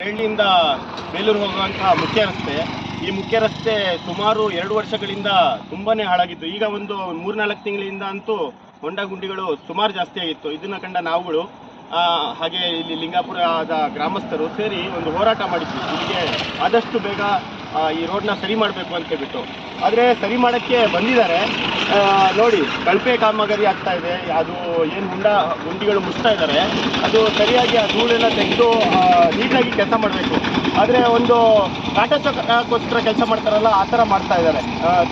ಹಳ್ಳಿಯಿಂದ ಬೇಲೂರು ಹೋಗುವಂತಹ ಮುಖ್ಯ ರಸ್ತೆ. ಈ ಮುಖ್ಯ ರಸ್ತೆ ಸುಮಾರು ಎರಡು ವರ್ಷಗಳಿಂದ ತುಂಬಾನೇ ಹಾಳಾಗಿತ್ತು. ಈಗ ಒಂದು ಮೂರ್ನಾಲ್ಕು ತಿಂಗಳಿಂದ ಅಂತೂ ಹೊಂಡ ಗುಂಡಿಗಳು ಸುಮಾರು ಜಾಸ್ತಿ ಆಗಿತ್ತು. ಇದನ್ನ ಕಂಡ ನಾವುಗಳು ಹಾಗೆ ಇಲ್ಲಿ ಲಿಂಗಾಪುರದ ಗ್ರಾಮಸ್ಥರು ಸೇರಿ ಒಂದು ಹೋರಾಟ ಮಾಡಿದ್ವಿ. ಇಲ್ಲಿಗೆ ಆದಷ್ಟು ಬೇಗ ಈ ರೋಡ್ನ ಸರಿ ಮಾಡಬೇಕು ಅಂತ ಹೇಳ್ಬಿಟ್ಟು. ಆದರೆ ಸರಿ ಮಾಡೋಕ್ಕೆ ಬಂದಿದ್ದಾರೆ. ನೋಡಿ, ಕಳಪೆ ಕಾಮಗಾರಿ ಆಗ್ತಾ ಇದೆ. ಅದು ಏನು ಹುಂಡ ಗುಂಡಿಗಳು ಮುಚ್ತಾ ಇದ್ದಾರೆ. ಅದು ಸರಿಯಾಗಿ ಆ ಧೂಳನ್ನ ತೆಗೆದು ನೀಟಾಗಿ ಕೆಲಸ ಮಾಡಬೇಕು. ಆದರೆ ಒಂದು ಕಾಟಚಕ್ಕೋಸ್ಕರ ಕೆಲಸ ಮಾಡ್ತಾರಲ್ಲ, ಆ ಥರ ಮಾಡ್ತಾ ಇದ್ದಾರೆ.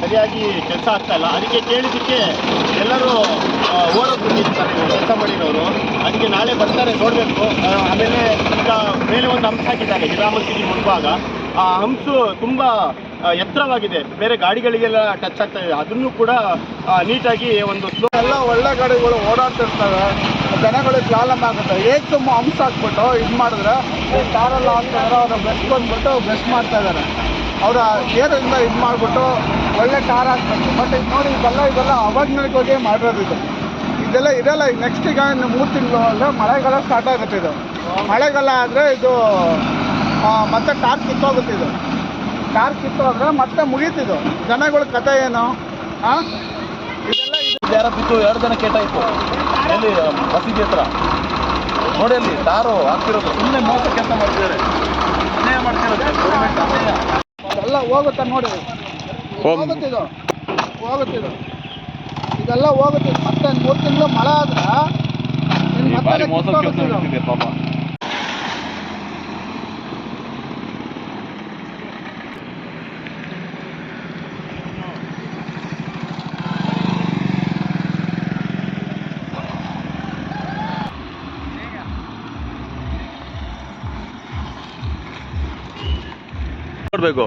ಸರಿಯಾಗಿ ಕೆಲಸ ಆಗ್ತಾ ಇಲ್ಲ. ಅದಕ್ಕೆ ಕೇಳಿದ್ದಕ್ಕೆ ಎಲ್ಲರೂ ನಿಲ್ತಾರೆ ಕೆಲಸ ಮಾಡಿರೋರು. ಅದಕ್ಕೆ ನಾಳೆ ಬರ್ತಾರೆ, ನೋಡಬೇಕು. ಆಮೇಲೆ ಈಗ ಮೇಲೆ ಒಂದು ಅಂಶ ಹಾಕಿದ್ದಾರೆ ಹಿರಾಮಂತಿಗೆ ಮುಂಭಾಗ. ಆ ಹಂಸು ತುಂಬ ಎತ್ತರವಾಗಿದೆ. ಬೇರೆ ಗಾಡಿಗಳಿಗೆಲ್ಲ ಟಚ್ ಆಗ್ತಾ ಇದೆ. ಅದನ್ನು ಕೂಡ ನೀಟಾಗಿ ಒಂದು ಎಲ್ಲ ಒಳ್ಳೆ ಗಾಡಿಗಳು ಓಡಾಡ್ತಿರ್ತವೆ ಜನಗಳು ಪ್ರಾಬ್ಲಮ್ ಆಗುತ್ತೆ. ಏಕ್ ಹಂಸ ಹಾಕ್ಬಿಟ್ಟು ಇದು ಮಾಡಿದ್ರೆ ಕಾರಲ್ಲ ಅಂತಂದ್ರೆ ಅವ್ರ ಬೆಸ್ಟ್ ಬಂದ್ಬಿಟ್ಟು ಬೆಸ್ಟ್ ಮಾಡ್ತಾ ಇದ್ದಾರೆ ಅವರ ಏರಿಂದ ಇದು ಮಾಡಿಬಿಟ್ಟು ಒಳ್ಳೆ ಕಾರ್ ಹಾಕ್ಬೇಕು. ಬಟ್ ಇದು ನೋಡಿ ಇದೆಲ್ಲ ಇದೆಲ್ಲ ಅವಾಜ್ಞೆಗೋಗಿ ಮಾಡಿರೋದು ಇದು. ಇದೆಲ್ಲ ಇದೆಲ್ಲ ನೆಕ್ಸ್ಟ್ ಈಗ ಇನ್ನು ಮೂರು ತಿಂಗಳು ಅಂದರೆ ಮಳೆಗಾಲ ಸ್ಟಾರ್ಟ್ ಆಗುತ್ತೆ ಇದು. ಮಳೆಗಾಲ ಆದರೆ ಇದು ಮತ್ತೆ ಕಾರ್ ಕಿತ್ತೋಗುತ್ತೆ ಇದು. ಕಾರ್ ಕಿತ್ತೋದ್ರೆ ಮತ್ತೆ ಮುಗೀತಿದು ಜನಗಳ ಕತೆ ಏನು? ಹಾಂ ಇದೆಲ್ಲ ಇದು. ಯಾರ ಬಿದ್ದು ಎರಡು ಜನ ಕೇಟಾಯ್ತು. ಎಲ್ಲಿ ಮಸೀದಿ ಹತ್ರ? ನೋಡಿ ಅಲ್ಲಿ ಟಾರು ಹಾಕ್ತಿರೋದು. ಸುಮ್ಮನೆ ಮೋಸ ಕೆಲಸ ಮಾಡ್ತಿದ್ದಾರೆ. ಅನ್ಯಾಯ ಮಾಡ್ತಿರೋದು. ಗೌರ್ಮೆಂಟ್ ಅನ್ಯಾಯ. ಎಲ್ಲ ಹೋಗುತ್ತೆ ನೋಡಿ. ಹೋಗುತ್ತಿದ್ದು ಹೋಗುತ್ತಿದ್ದು ಇದೆಲ್ಲ ಹೋಗುತ್ತೆ. ಮತ್ತೆ ಮೂರು ತಿಂಗಳು ಮಳೆ ಆದ್ರೆ ಮತ್ತೆ ಪಾಪ. ನೋಡ್ಬೇಕು